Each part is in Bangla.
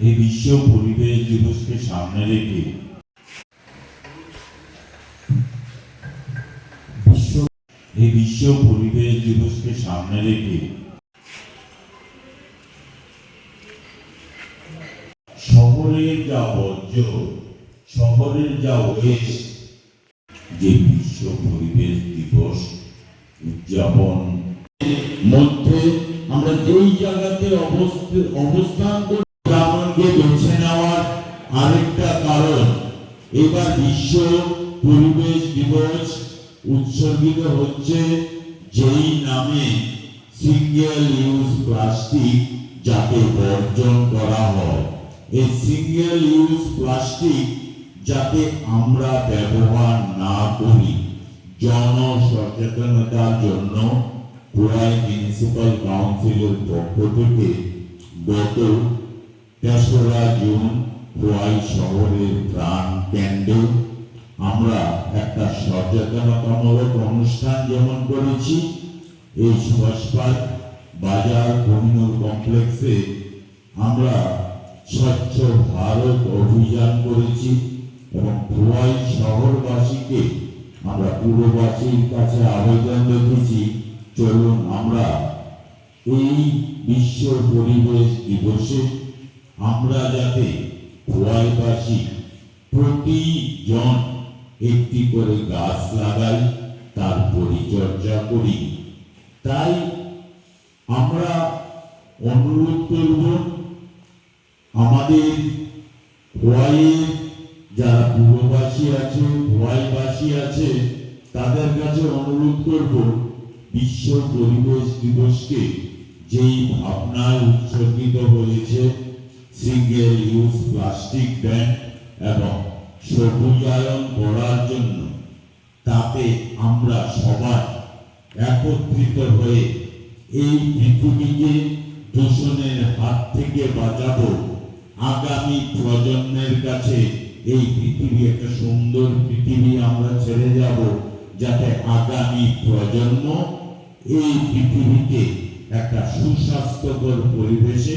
এই বিশ্ব পরিবেশ দিবসকে সামনে রেখে বিশ্ব এই বিশ্ব পরিবেশ দিবসকে সামনে রেখে শহরের যা বর্জ্য শহরের যা ওয়েস্ট যে বিশ্ব পরিবেশ দিবস উদযাপন। মধ্যে আমরা যেই জায়গাতে অবস্থ- অবস্থান গ্রামকে বেছে নেওয়ার আরেকটা কারণ, এবার বিশ্ব পরিবেশ দিবস উৎসর্গিত হচ্ছে যেই নামে সিঙ্গেল ইউজ প্লাস্টিক যাতে বর্জন করা হয়। এই সিঙ্গেল ইউজ প্লাস্টিক যাতে আমরা ব্যবহার না করি জন সচেতনতার জন্য পুরাই মিউনিসিপাল কাউন্সিলের পক্ষ থেকে গত তেসরা জুন খোয়াই শহরের প্রাণ কেন্দ্রে। আমরা একটা সচেতনতামূলক অনুষ্ঠান যেমন করেছি, এই সুভাষপাত বাজার কমিউনাল কমপ্লেক্সে আমরা স্বচ্ছ ভারত অভিযান করেছি এবং খোয়াই শহরবাসীকে আমরা পুরবাসীর কাছে আবেদন রেখেছি, চলুন আমরা এই বিশ্ব পরিবেশ দিবসে আমরা যাতে খোয়াইবাসী প্রতিজন একটি করে গাছ লাগাই, তার পরিচর্যা করি। তাই আমরা অনুরোধ করব, আমাদের খোয়াইয়ের যারা পূর্ববাসী আছে খোয়াইবাসী আছে, তাদের কাছে অনুরোধ করব, বিশ্ব পরিবেশ দিবসকে যেই ভাবনায় উৎসর্গিত হয়েছে সিঙ্গেল ইউজ প্লাস্টিক ব্যান এবং সবুজায়ন করার জন্য তাতে আমরা সবাই একত্রিত হয়ে এই পৃথিবীকে দূষণের হাত থেকে বাঁচাবো। আগামী প্রজন্মের কাছে এই পৃথিবী একটা সুন্দর পৃথিবী আমরা ছেড়ে যাব যাতে আগামী প্রজন্ম এই পৃথিবীকে একটা সুস্বাস্থ্যকর পরিবেশে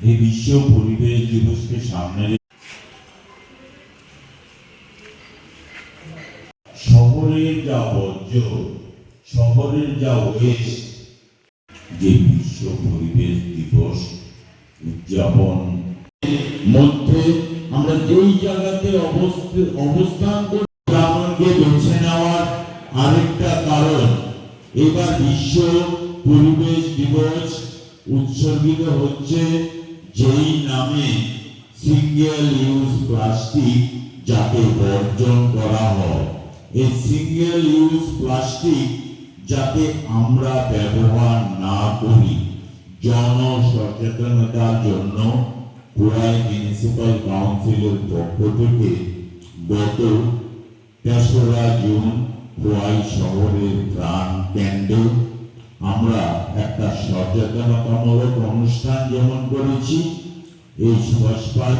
এই বিশ্ব পরিবেশ দিবসকে সামনে শহরের যা বর্জ্য, শহরের যা ওয়েস্ট যে বিশ্ব পরিবেশ দিবস উদযাপন। মধ্যে আমরা যেই জায়গাতে অবস্থান করি গ্রামকে বেছে নেওয়ার আরেকটা কারণ, এবার বিশ্ব পরিবেশ দিবস উৎসর্গিত হচ্ছে যেই নামে সিঙ্গেল ইউজ প্লাস্টিক যাতে বর্জন করা হয়। এই সিঙ্গেল ইউজ প্লাস্টিক যাতে আমরা ব্যবহার না করি জন সচেতনতার জন্য পুরাই মিউনিসিপাল কাউন্সিলের পক্ষ থেকে গত তেসরা জুন খোয়াই শহরের প্রাণ কেন্দ্রে। আমরা একটা সচেতনতামূলক অনুষ্ঠান যেমন করেছি, এই সুভাষপাত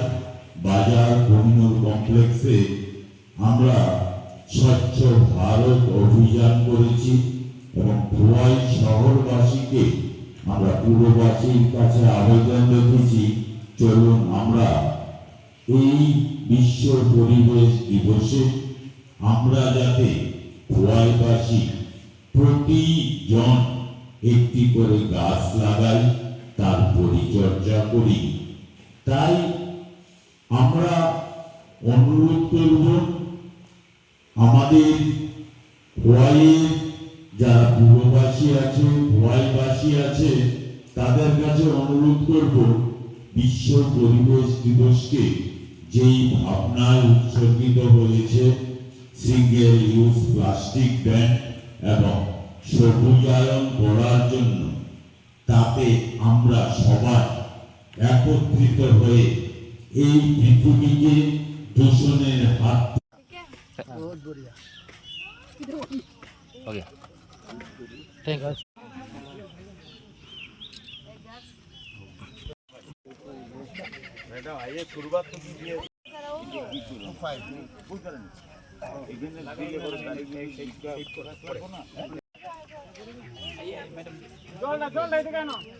বাজার কমিউনাল কমপ্লেক্সে আমরা স্বচ্ছ ভারত অভিযান করেছি এবং খোয়াই শহরবাসীকে আমরা পূর্ববাসীর কাছে আবেদন রেখেছি, চলুন আমরা এই বিশ্ব পরিবেশ দিবসে আমরা যাতে খোয়াইবাসী প্রতিজন একটি করে গাছ লাগাই, তার পরিচর্যা করি। তাই আমরা অনুরোধ করব, আমাদের খোয়াইয়ের যারা পূর্ববাসী আছে খোয়াইবাসী আছে, তাদের কাছে অনুরোধ করব, বিশ্ব পরিবেশ দিবসকে যেই ভাবনায় উৎসর্গিত হয়েছে সিঙ্গেল ইউজ প্লাস্টিক ব্যান এবং সবুজায়ন করার জন্য তাতে আমরা সবাই একত্রিত হয়ে এই পৃথিবীকে দূষণের হাত बहुत बढ़िया ¡Dónde, dónde, dónde, dónde,